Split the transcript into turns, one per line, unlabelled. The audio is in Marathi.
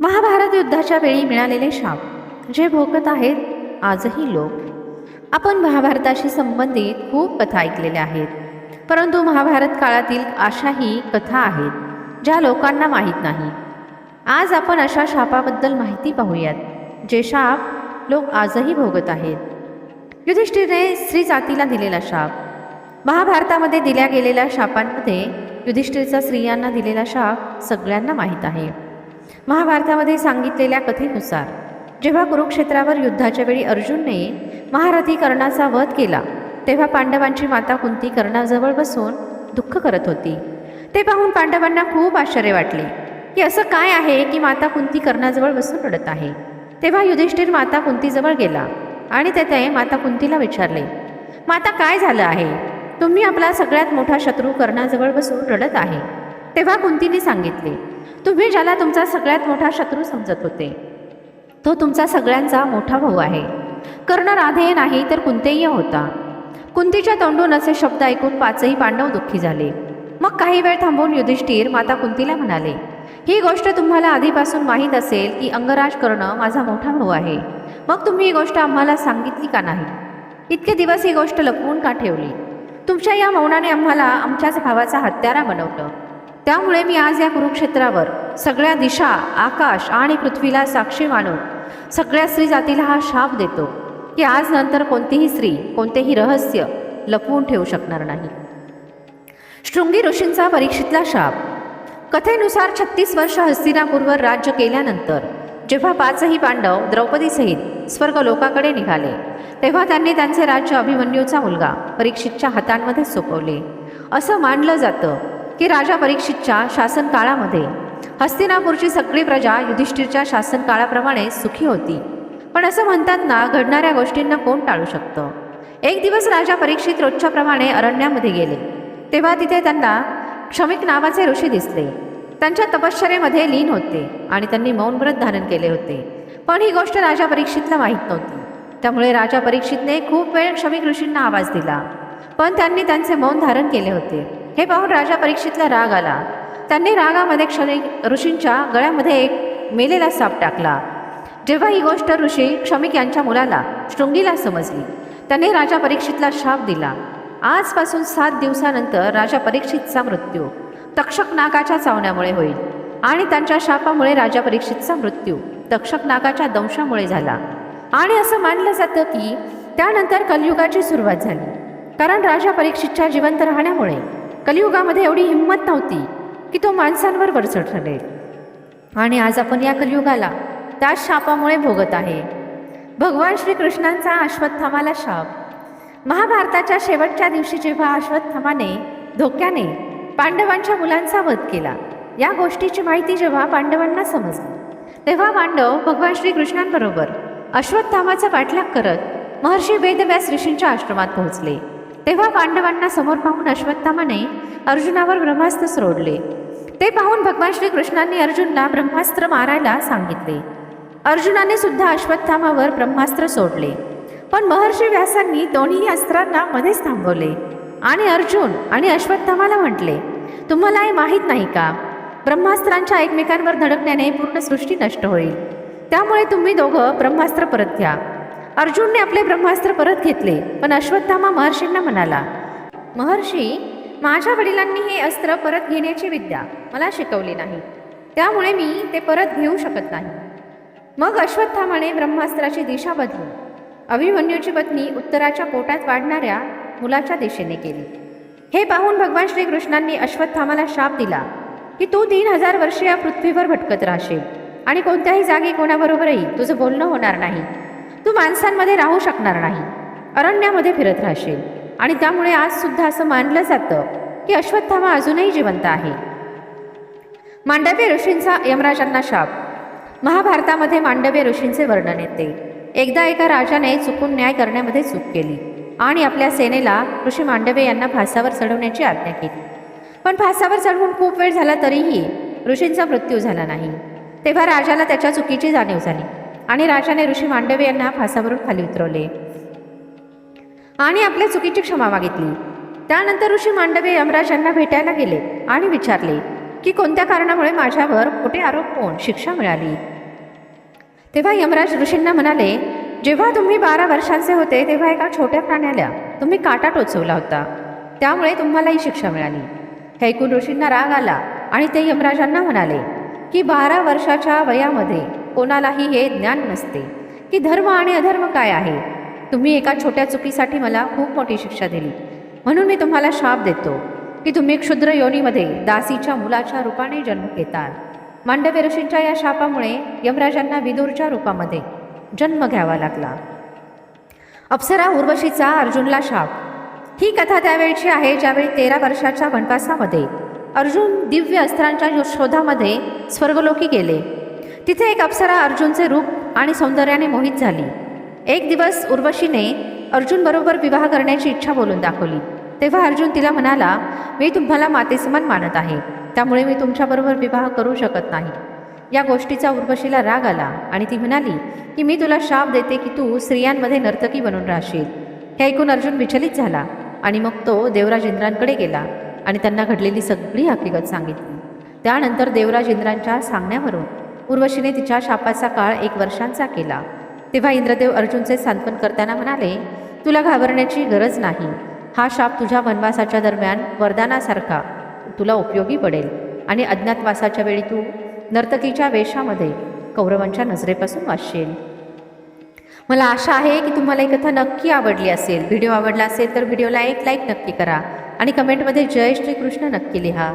महाभारत युद्धाच्या वेळी मिळालेले शाप जे भोगत आहेत आजही लोक. आपण महाभारताशी संबंधित खूप कथा ऐकलेल्या आहेत. परंतु महाभारत काळातील अशाही कथा आहेत ज्या लोकांना माहीत नाही. आज आपण अशा शापाबद्दल माहिती पाहूयात जे शाप लोक आजही भोगत आहेत. युधिष्ठिरने स्त्री जातीला दिलेला शाप. महाभारतामध्ये दिल्या गेलेल्या शापांमध्ये युधिष्ठिरचा स्त्रियांना दिलेला शाप सगळ्यांना माहीत आहे. महाभारतामध्ये सांगितलेल्या कथेनुसार जेव्हा कुरुक्षेत्रावर युद्धाच्या वेळी अर्जुनने महारथी कर्णाचा वध केला तेव्हा पांडवांची माता कुंती कर्णाजवळ बसून दुःख करत होती. ते पाहून पांडवांना खूप आश्चर्य वाटले की असं काय आहे की माता कुंती कर्णाजवळ बसून रडत आहे? तेव्हा युधिष्ठिर माता कुंतीजवळ गेला आणि तेथे माता कुंतीला विचारले माता काय झालं आहे? तुम्ही आपला सगळ्यात मोठा शत्रू कर्णाजवळ बसून रडत आहे. तेव्हा कुंतीने सांगितले तुम्ही ज्याला तुमचा सगळ्यात मोठा शत्रू समजत होते तो तुमचा सगळ्यांचा मोठा भाऊ आहे. कर्ण राधेय नाही तर कुंतेय होता. कुंतीच्या तोंडून असे शब्द ऐकून पाचही पांडव दुःखी झाले. मग काही वेळ थांबवून युधिष्ठिर माता कुंतीला म्हणाले ही गोष्ट तुम्हाला आधीपासून माहीत असेल की अंगराज कर्ण माझा मोठा भाऊ आहे. मग तुम्ही ही गोष्ट आम्हाला सांगितली का नाही? इतके दिवस ही गोष्ट लपवून का ठेवली? तुमच्या या मौनाने आम्हाला आमच्याच भावाचा हत्यारा बनवलं. त्यामुळे मी आज या कुरुक्षेत्रावर सगळ्या दिशा आकाश आणि पृथ्वीला साक्षी मानून सगळ्या स्त्री जातीला हा शाप देतो की आज नंतर कोणतीही स्त्री कोणतेही रहस्य लपवून ठेवू शकणार नाही. शृंगी ऋषींचा परीक्षितला शाप. कथेनुसार छत्तीस वर्ष हस्तिनापूरवर राज्य केल्यानंतर जेव्हा पाचही पांडव द्रौपदीसहित स्वर्ग लोकाकडे निघाले तेव्हा त्यांनी त्यांचे राज्य अभिमन्यूचा मुलगा परीक्षितच्या हातांमध्ये सोपवले. असं मानलं जातं की राजा परीक्षितच्या शासनकाळामध्ये. हस्तिनापूरची सगळी प्रजा युधिष्ठिरच्या शासनकाळाप्रमाणे सुखी होती. पण असं म्हणतात ना घडणाऱ्या गोष्टींना कोण टाळू शकतं? एक दिवस राजा परीक्षित रोजच्याप्रमाणे अरण्यामध्ये गेले. तेव्हा तिथे त्यांना क्षमिक नावाचे ऋषी दिसले. त्यांच्या तपश्चरेमध्ये लीन होते आणि त्यांनी मौन व्रत धारण केले होते. पण ही गोष्ट राजा परीक्षितला माहीत नव्हती. त्यामुळे राजा परीक्षितने खूप वेळ क्षमिक ऋषींना आवाज दिला. पण त्यांनी त्यांचे मौन धारण केले होते. हे पाहून राजा परीक्षितला राग आला. त्यांनी रागामध्ये क्षणी ऋषींच्या गळ्यामध्ये एक मेलेला साप टाकला. जेव्हा ही गोष्ट ऋषी क्षमिक यांच्या मुलाला शृंगीला समजली त्यांनी राजा परीक्षितला शाप दिला. आजपासून सात दिवसानंतर राजा परीक्षितचा मृत्यू. तक्षक नागाच्या चावण्यामुळे होईल आणि त्यांच्या शापामुळे राजा परीक्षितचा मृत्यू तक्षक नागाच्या दंशामुळे झाला. आणि असं मानलं जातं की त्यानंतर कलयुगाची सुरुवात झाली. कारण राजा परीक्षितच्या जिवंत राहण्यामुळे कलियुगामध्ये एवढी हिंमत नव्हती की तो माणसांवर वरचढ ठरेल. आणि आज आपण या कलियुगाला त्याच शापामुळे भोगत आहे. भगवान श्रीकृष्णांचा अश्वत्थामाला शाप. महाभारताच्या शेवटच्या दिवशी जेव्हा अश्वत्थामाने धोक्याने पांडवांच्या मुलांचा वध केला या गोष्टीची माहिती जेव्हा पांडवांना समजली तेव्हा पांडव भगवान श्रीकृष्णांबरोबर अश्वत्थामाचा पाठलाग करत महर्षी वेदव्यास ऋषींच्या आश्रमात पोहोचले. तेव्हा पांडवांना समोर पाहून अश्वत्थामाने अर्जुनावर ब्रह्मास्त्र सोडले. ते पाहून भगवान श्रीकृष्णांनी अर्जुनला ब्रह्मास्त्र मारायला सांगितले. अर्जुनाने सुद्धा अश्वत्थामावर ब्रह्मास्त्र सोडले. पण महर्षी व्यासांनी दोन्ही अस्त्रांना मध्येच थांबवले. आणि अर्जुन आणि अश्वत्थामाला म्हटले तुम्हाला हे माहीत नाही का? ब्रह्मास्त्रांच्या एकमेकांवर धडकण्याने पूर्ण सृष्टी नष्ट होईल. त्यामुळे तुम्ही दोघं ब्रह्मास्त्र परत घ्या. अर्जुनने आपले ब्रह्मास्त्र परत घेतले. पण अश्वत्थामा महर्षींना म्हणाला महर्षी माझ्या वडिलांनी हे अस्त्र परत घेण्याची विद्या मला शिकवली नाही. त्यामुळे मी ते परत घेऊ शकत नाही. मग अश्वत्थामाने ब्रह्मास्त्राची दिशा बदलून अभिमन्यूची पत्नी उत्तराच्या पोटात वाढणाऱ्या मुलाच्या दिशेने केली. हे पाहून भगवान श्रीकृष्णांनी अश्वत्थामाला शाप दिला की तू तीन हजार वर्षे या पृथ्वीवर भटकत राहशील आणि कोणत्याही जागी कोणाबरोबरही तुझं बोलणं होणार नाही. तू माणसांमध्ये राहू शकणार नाही. अरण्यामध्ये फिरत राहशील. आणि त्यामुळे आज सुद्धा असं मानलं जातं की अश्वत्थामा अजूनही जिवंत आहे. मांडव्य ऋषींचा यमराजांना शाप. महाभारतामध्ये मांडव्य ऋषींचे वर्णन येते. एकदा एका राजाने चुकून न्याय करण्यामध्ये चूक केली आणि आपल्या सेनेला ऋषी मांडवे यांना फासावर चढवण्याची आज्ञा केली. पण फासावर चढवून खूप वेळ झाला तरीही ऋषींचा मृत्यू झाला नाही. तेव्हा राजाला त्याच्या चुकीची जाणीव झाली. आणि राजाने ऋषी मांडवे यांना फासावरून खाली उतरवले. आणि आपल्या चुकीची क्षमा मागितली. त्यानंतर ऋषी मांडवे यमराज यांना भेटायला गेले आणि विचारले की कोणत्या कारणामुळे माझ्यावर खोटे आरोप होऊन शिक्षा मिळाली? तेव्हा यमराज ऋषींना म्हणाले जेव्हा तुम्ही बारा वर्षांचे होते तेव्हा एका छोट्या प्राण्याला तुम्ही काटा टोचवला होता. त्यामुळे तुम्हाला ही शिक्षा मिळाली. हे ऐकून ऋषींना राग आला आणि ते यमराजांना म्हणाले की बारा वर्षाच्या वयामध्ये कोणालाही हे ज्ञान नसते. की धर्म आणि अधर्म काय आहे? तुम्ही एका छोट्या चुकीसाठी मला खूप मोठी शिक्षा दिली. म्हणून मी तुम्हाला शाप देतो की तुम्ही क्षुद्र योनीमध्ये दासीच्या मुलाच्या रूपाने जन्म घेताल. मांडव्य ऋषींच्या या शापामुळे यमराजांना विदूरच्या रूपामध्ये जन्म घ्यावा लागला. अप्सरा उर्वशीचा अर्जुनला शाप. ही कथा त्यावेळची आहे ज्यावेळी तेरा वर्षाच्या वनवासामध्ये अर्जुन दिव्य अस्त्रांच्या शोधामध्ये स्वर्गलोकी गेले. तिथे एक अप्सरा अर्जुनचे रूप आणि सौंदर्याने मोहित झाली. एक दिवस उर्वशीने अर्जुनबरोबर विवाह करण्याची इच्छा बोलून दाखवली. तेव्हा अर्जुन तिला म्हणाला मी तुम्हाला मातेसमान मानत आहे त्यामुळे मी तुमच्याबरोबर विवाह करू शकत नाही. या गोष्टीचा उर्वशीला राग आला आणि ती म्हणाली की मी तुला शाप देते की तू स्त्रियांमध्ये नर्तकी बनून राहशील. हे ऐकून अर्जुन विचलित झाला आणि मग तो देवराज इंद्रांकडे गेला आणि त्यांना घडलेली सगळी हकीकत सांगितली. त्यानंतर देवराज इंद्रांच्या सांगण्यावरून उर्वशीने तिच्या शापाचा काळ एक वर्षांचा केला. तेव्हा इंद्रदेव अर्जुनचे सांत्वन करताना म्हणाले तुला घाबरण्याची गरज नाही. हा शाप तुझ्या वनवासाच्या दरम्यान वरदानासारखा. तुला उपयोगी पडेल. आणि अज्ञातवासाच्या वेळी तू नर्तकीच्या वेशामध्ये कौरवांच्या नजरेपासून वाचशील. मला आशा आहे की तुम्हाला ही कथा नक्की आवडली असेल. व्हिडिओ आवडला असेल तर व्हिडिओला एक लाईक नक्की करा. आणि कमेंटमध्ये जय श्रीकृष्ण नक्की लिहा.